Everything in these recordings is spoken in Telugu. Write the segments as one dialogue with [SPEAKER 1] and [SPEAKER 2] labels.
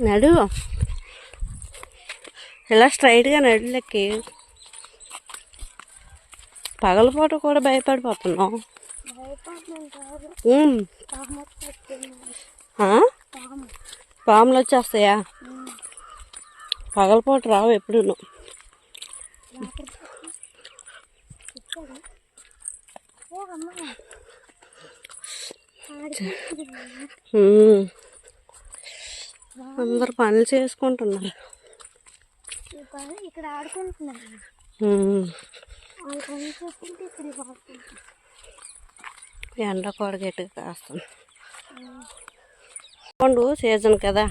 [SPEAKER 1] నడు. ఇలా స్ట్రైట్గా నడులెక్కి పగలపూట కూడా భయపడిపోతున్నాం
[SPEAKER 2] భయపడుతున్నాను కాదు
[SPEAKER 1] ఉమ్.
[SPEAKER 2] పాము వచ్చింది
[SPEAKER 1] ఆ?
[SPEAKER 2] పాము
[SPEAKER 1] పాములు వచ్చేస్తాయా? పగలపూట రావు ఎప్పుడు
[SPEAKER 2] ఆడికి
[SPEAKER 1] అందరు పనులు చేసుకుంటున్నారు.
[SPEAKER 2] ఇక్కడ ఆడుకుంటున్నారు.
[SPEAKER 1] ఎండ కూడా గట్టిగా కాస్తుంది. పండు సీజన్ కదా.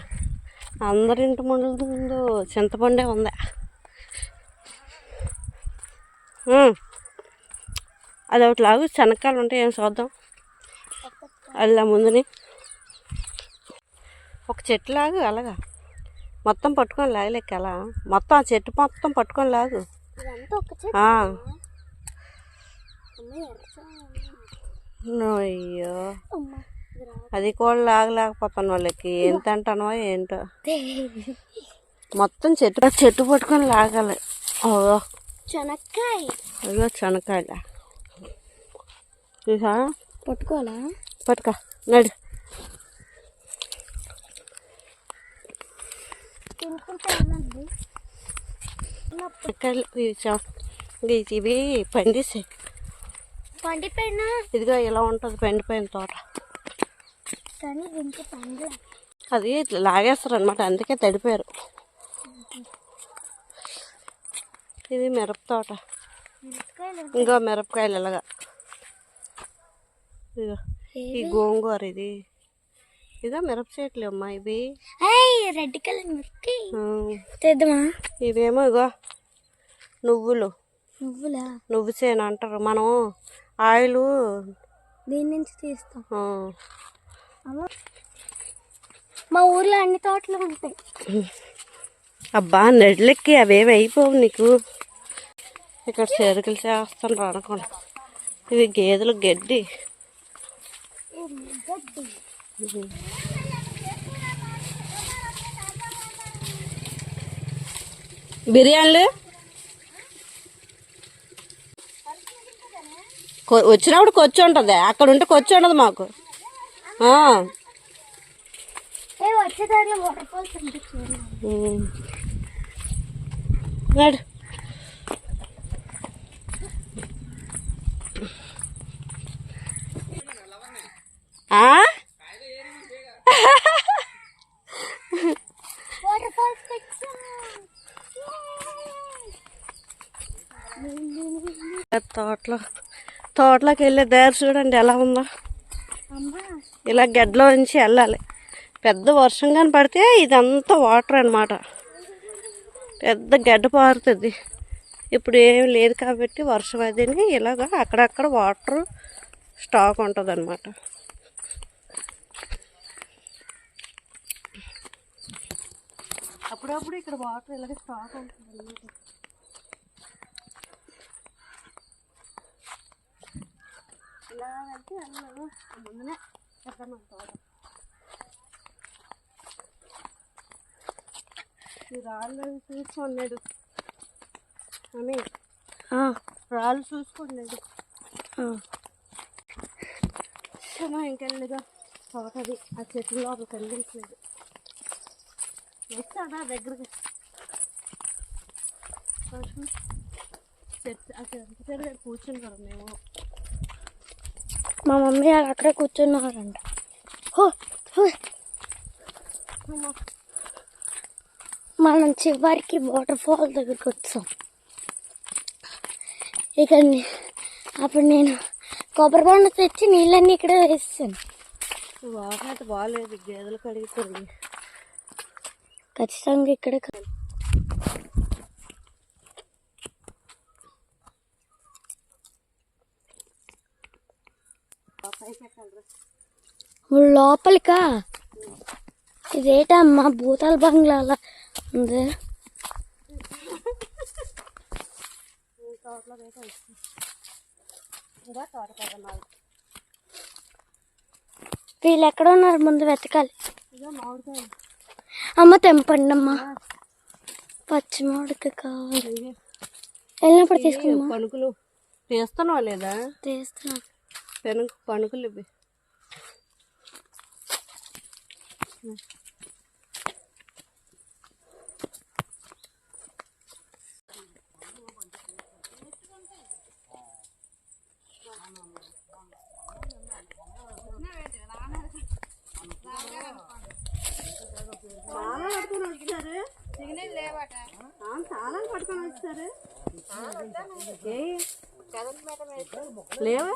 [SPEAKER 1] అందరింటి ముందు ముందు చింతపండే ఉంది. అది ఒకటి లాగు శనక్కాయలు ఉంటాయి ఏం చూద్దాం? అలా ముందుని ఒక చెట్టు లాగు అలాగా. మొత్తం పట్టుకొని లాగలేక అలా. మొత్తం ఆ చెట్టు మొత్తం పట్టుకొని లాగు. అయ్యో. అది కూడా లాగలేకపోతాను వాళ్ళకి. ఎంత అంటానో ఏంటో. మొత్తం చెట్టు చెట్టు పట్టుకొని లాగాలి. ఓ
[SPEAKER 2] చెనక్కాయ.
[SPEAKER 1] అదిగో శనక్కాయల చూసా
[SPEAKER 2] పట్టుకోవాలా?
[SPEAKER 1] పట్టుక. నడు. ఇవి పండిస్తాయి
[SPEAKER 2] పండిపోయిన?
[SPEAKER 1] ఇదిగో ఇలా ఉంటుంది పండిపోయిన తోట.
[SPEAKER 2] కానీ దీనికి పండ్ల.
[SPEAKER 1] అది ఇట్లా లాగేస్తారు అనమాట అందుకే తడిపారు. ఇది మిరప తోట. ఇంకో మిరపకాయలు ఇలాగా. ఇదిగో. ఈ గోంగూర ఇది. ఇదిగో మిరప చెట్లు అమ్మా ఇవి.
[SPEAKER 2] రెడ్ కలర్ తెద్దామా?
[SPEAKER 1] ఇవేమో ఇగో నువ్వులు.
[SPEAKER 2] నువ్వులా?
[SPEAKER 1] నువ్వు చేను అంటారు. మనం ఆయిల్
[SPEAKER 2] దీని నుంచి తీస్తాం. మా ఊర్లో అన్ని తోటలు ఉంటాయి.
[SPEAKER 1] అబ్బా నెడ్లెక్కి అవేవి అయిపోవు నీకు. ఇక్కడ చెరుకులు చేస్తాను అనుకోండి. ఇవి గేదెలు గడ్డి.
[SPEAKER 2] గడ్డి
[SPEAKER 1] బిర్యానీలు వచ్చినప్పుడు కొచ్చి ఉంటుంది. అక్కడ ఉంటే కొచ్చి ఉండదు మాకు.
[SPEAKER 2] వాటర్ ఫాల్స్ కనిపించింది
[SPEAKER 1] ఉమ్. నడు ఆ?
[SPEAKER 2] వాటర్ ఫాల్స్
[SPEAKER 1] తోటలో తోటలోకి వెళ్ళే దారి చూడండి ఎలా ఉందో. ఇలా గడ్డలో నుంచి వెళ్ళాలి. పెద్ద వర్షం కానీ పడితే ఇదంతా వాటర్ అన్నమాట. పెద్ద గడ్డ పారుతుంది. ఇప్పుడు ఏం లేదు కాబట్టి వర్షం అదిని ఇలాగ అక్కడక్కడ వాటర్ స్టాక్ ఉంటుంది అప్పుడప్పుడు ఇక్కడ వాటర్ ఇలాగ స్టాక్ అనమాట ఇలా వెళ్తే వెళ్ళదు ముందునే పెద్దమ్మ తోట. ఈ రాళ్ళు చూసుకోండి అని రాళ్ళు చూసుకోండి మా ఇంకెళ్ళగా? తోటది. ఆ చెట్ల లోపల కనిపించలేదు వచ్చాడా దగ్గరికి? కూర్చుంటారు మేము.
[SPEAKER 2] మా మమ్మీ అక్కడే కూర్చున్నారంట. మనం చివరికి వాటర్ ఫాల్ దగ్గరికి వచ్చాం. ఇక అప్పుడు నేను కొబ్బరి బొండ తెచ్చి నీళ్ళన్నీ ఇక్కడ వేస్తాను
[SPEAKER 1] వాటర్ అయితే బాగాలేదు గేదెలు కడిగిపోయింది
[SPEAKER 2] ఖచ్చితంగా ఇక్కడ లోపలికా? ఇదేటమ్మా భూతాల బంగ్లాలా? ఉంది. వీళ్ళు ఎక్కడ ఉన్నారు? ముందు వెతకాలి. అమ్మ తెంపండి అమ్మ పచ్చి మామిడికాయ కావాలి. వెళ్ళినప్పుడు తీసుకున్నామా
[SPEAKER 1] పణుకులు తీస్తున్నావా లేదా?
[SPEAKER 2] తీస్తున్నా
[SPEAKER 1] పెనుకు పణుకులు ఇవి. లేవా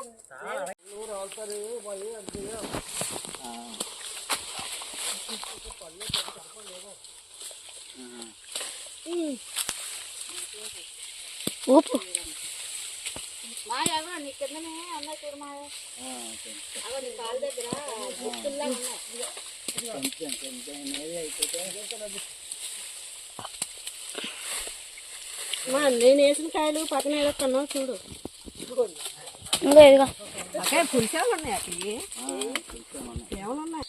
[SPEAKER 2] ఊపు
[SPEAKER 1] మా నేను వేసిన కాయలు పక్కన వేస్తున్నావు చూడు.
[SPEAKER 2] ఇంకో ఇదిగో.
[SPEAKER 1] అక్కడ పులిసాలు ఉన్నాయి అక్కడికి ఏమైనా ఉన్నాయి?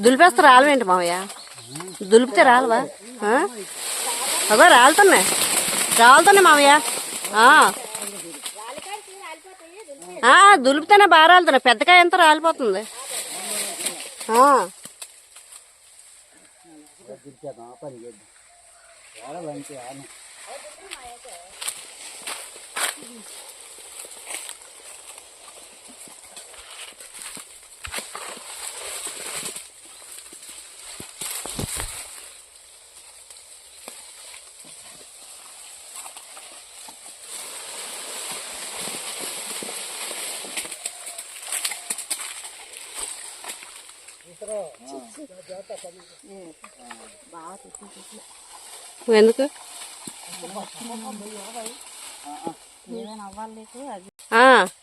[SPEAKER 1] దులిపేస్తే రాలవేంటి మావయ్య? దులిపితే రాలవా? అగో రాలుతున్నాయి. రాలుతున్నాయి మావయ్య. ఆ. ఆ, దులిపితేనే బాగా రాలుతున్నాయి. పెద్దకాయ ఎంత రాలిపోతుంది. que é que é ఎందుకు?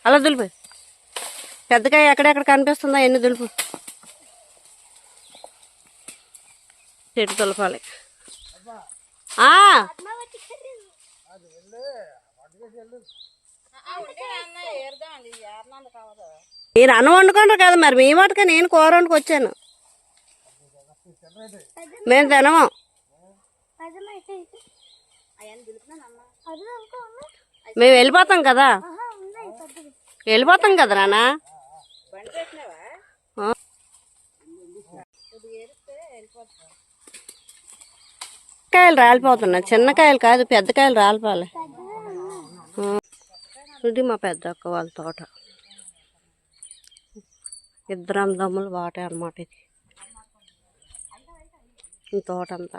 [SPEAKER 1] అలా దులుపు. పెద్దకాయ ఎక్కడెక్కడ కనిపిస్తుందా ఎన్ని దులుపు? చెట్టు దులపాలి. నేను మీరు అన్నం వండుకుంటారు కదా మరి మీ మటుకే నేను కూర వండుకొచ్చాను. మేము తినము. మేము వెళ్ళిపోతాం కదా? వెళ్ళిపోతాం కదా నాన్న ఆ. కాయలు రాలిపోతున్నాయి చిన్న కాయలు కాదు పెద్ద కాయలు రాలిపోవాలి. ఇది మా పెద్ద అక్క వాళ్ళ తోట. ఇద్దరం దమ్ములు వాటే అన్నమాట ఇది. ఈ తోట అంతా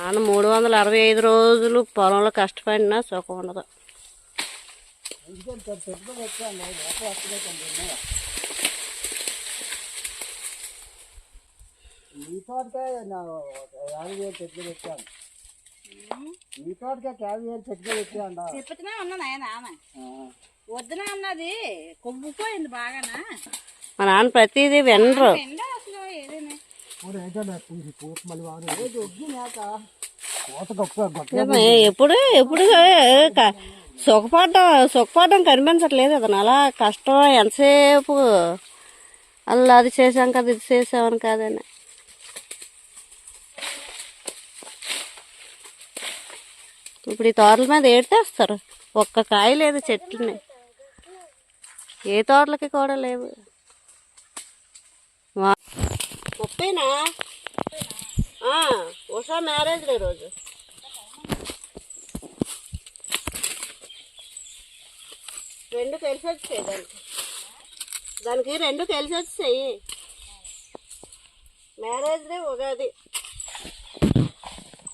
[SPEAKER 1] నాన్న మూడు వందల అరవై ఐదు రోజులు పొలంలో కష్టపడినా సుఖం ఉండదు.
[SPEAKER 3] ఈ తోటకాయ యాభై వేలు పెట్టుకుని వచ్చాను ఈ తోటకాయ యాభై వేలు
[SPEAKER 4] ఆమె వద్దున అన్నది? కొవ్వుపోయింది బాగానా?
[SPEAKER 1] మా నాన్న ప్రతిదీ వినరు.
[SPEAKER 4] అసలు ఏదైనా?
[SPEAKER 1] ఎప్పుడు ఎప్పుడు సుఖపడడం సుఖపడడం కనిపించట్లేదు అతను. అలా కష్టం ఎంతసేపు అలా అది చేసాం కదా ఇది చేసామని కాదని. ఇప్పుడు ఈ తోటల మీద ఏడితేస్తారు ఒక్క కాయ లేదు చెట్లని. ఏ తోటలకి కూడా లేవు. పప్పేనా ఉషా మ్యారేజ్ డే రోజు. రెండు కలిసి వచ్చాయి దానికి. దానికి రెండు కలిసి వచ్చాయి. Marriage day Ugadi.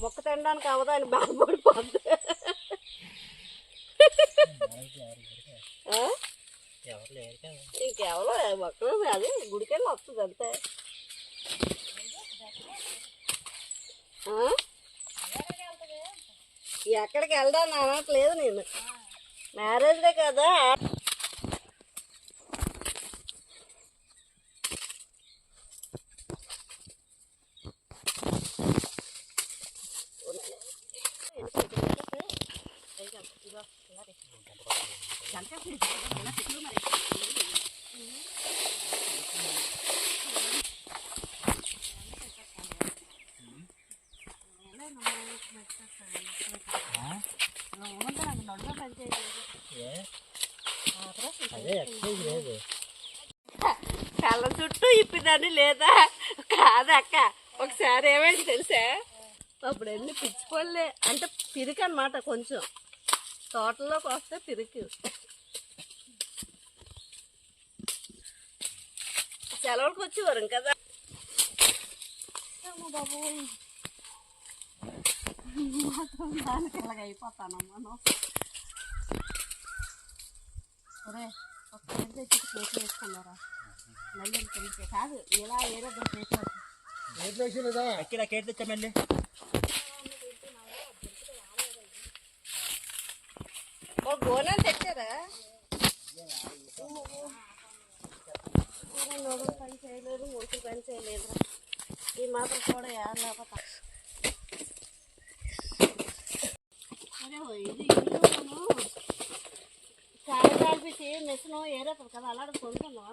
[SPEAKER 1] మొక్క తినడానికి అవదాని బాధపడిపోద్ది ఇంకెవరో మొక్కలు అది గుడికెళ్ళి వస్తుంది అంతే. ఎక్కడికి వెళ్దాం అనట్లేదు నేను. మ్యారేజ్డే కదా. కళ్ళ చుట్టూ ఇప్పిదని లేదా? కాదక్క ఒకసారి ఏమైంది తెలుసా? అప్పుడు ఎన్ని పిచ్చిపోలే అంటే పిరికి అనమాట కొంచెం. తోటలోకి వస్తే పిరికి. సెలవులకు వచ్చేవారు కదా దానికి ఇలాగ అయిపోతానమ్మా నువ్వు. ఒరే ఒకసారి తెచ్చి ప్లేట్ వేసుకున్నారా మళ్ళీ ఇంకొంచెం కాదు ఇలా ఏదో ఒక ప్లేట్
[SPEAKER 3] ఎట్లా వేసినదా
[SPEAKER 5] అక్కడ కేట్ తెచ్చామండి
[SPEAKER 1] ఓ గోనెలు తెచ్చారా పని చేయలేదు ముడుకులు పని చేయలేదు ఈ మాత్రం కూడా ఏం లేకపోతే అరే ఓ ఇది ఇల్లు చాయ్ తాగిపించి మిషన్ ఏరేతుంది కదా అలాగే కొనుక్కున్నా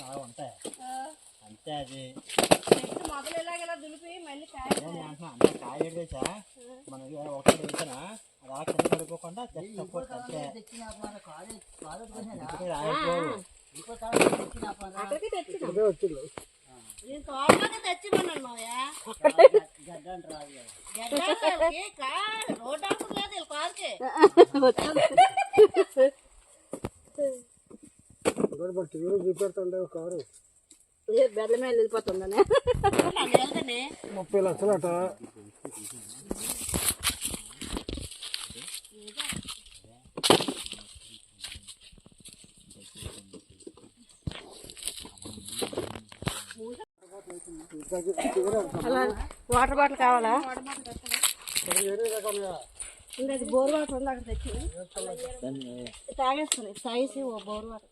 [SPEAKER 5] అలా ఉంటాయి అంతే. అది
[SPEAKER 1] మొదలు ఇలాగ దులిపి మళ్ళీ కాయ
[SPEAKER 5] కాయ మనకి ఒకటి అది ఆ కింద. పడిపోకుండా జస్ట్ సపోర్ట్ అంతే
[SPEAKER 3] కారు.
[SPEAKER 1] బెల్ల మీద వెళ్ళిపోతుందని.
[SPEAKER 3] ముప్పై లక్షలట
[SPEAKER 1] అలా వాటర్ బాటిల్ కావాలా? ఇంకా అది బోర్ వాటర్ ఉంది అక్కడ తెచ్చి. తాగేస్తుంది. తాగేసి ఓ బోర్ వాటర్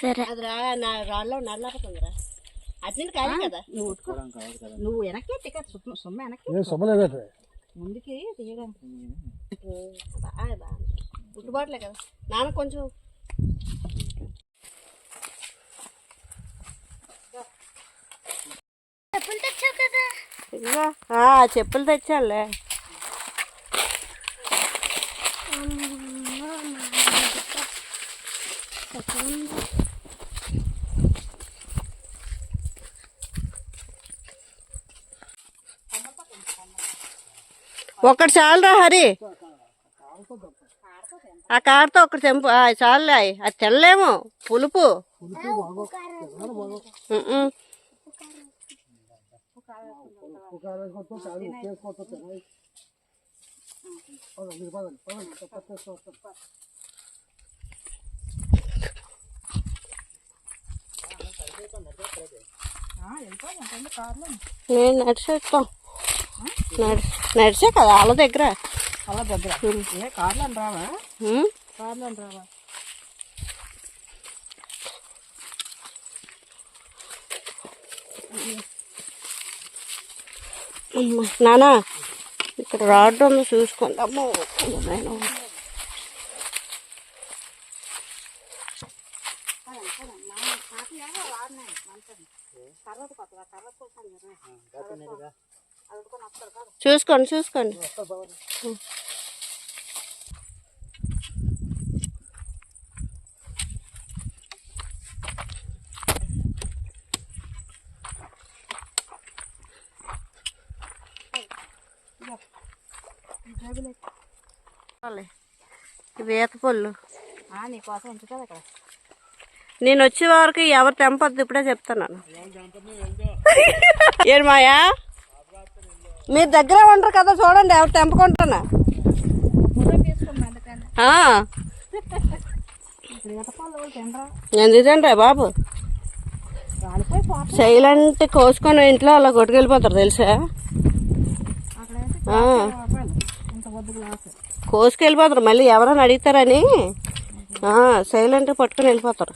[SPEAKER 2] సరే.
[SPEAKER 1] అది రా నా రాళ్ళలో నల్లకపోతుందిరా అటు నుండి కాదు కదా. నువ్వు నువ్వు వెనక్కి టికెట్ సొమ్మ సొమ్మ వెనక్కి ముందుకి తీయడానికి. బాగా బాగా పుట్టుబాట్లే కదా. నాన్న కొంచెం
[SPEAKER 2] చెప్పులు తెచ్చావు
[SPEAKER 1] ఆ, చెప్పులు తెచ్చాలే. ఒకటి చాలురా హరి. ఆ కారుతో ఒకటి తెంపు. ఆ, చాలులే. అది తెల్లేమో పులుపు.
[SPEAKER 3] ఒక కారు ముక్క వేసుకొస్తాం తినాలి పదండి పదండి పదండి తప్ప చేసుకోవస్తాం
[SPEAKER 1] నేను నడిచేస్తాం నడి నడిచే కదా వాళ్ళ దగ్గర
[SPEAKER 4] అలా దగ్గర కార్లో రావా
[SPEAKER 1] ఉమ్.
[SPEAKER 4] కార్లో రావా
[SPEAKER 1] అమ్మ, నానా ఇక్కడ రాడ్ ఉంది చూసుకోండి అమ్మో నాయనా. చూసుకోండి. చూసుకోండి ఇవి ఈత పళ్ళు
[SPEAKER 4] నీకోసం ఉంచుతుంది అక్కడ
[SPEAKER 1] నేను వచ్చే వరకు ఎవరు తెంపొద్దు ఇప్పుడే చెప్తున్నాను. ఏడు మాయా? మీరు దగ్గర ఉంటారు కదా చూడండి ఎవరు తెంపుకుంటున్నా. ఎందుకంటే బాబు? సైలెంట్ కోసుకొని ఇంట్లో అలా కొట్టుకెళ్ళిపోతారు తెలుసా. కోసుకెళ్ళిపోతారు. మళ్ళీ ఎవరైనా అడుగుతారని సైలెంట్గా పట్టుకుని వెళ్ళిపోతారు.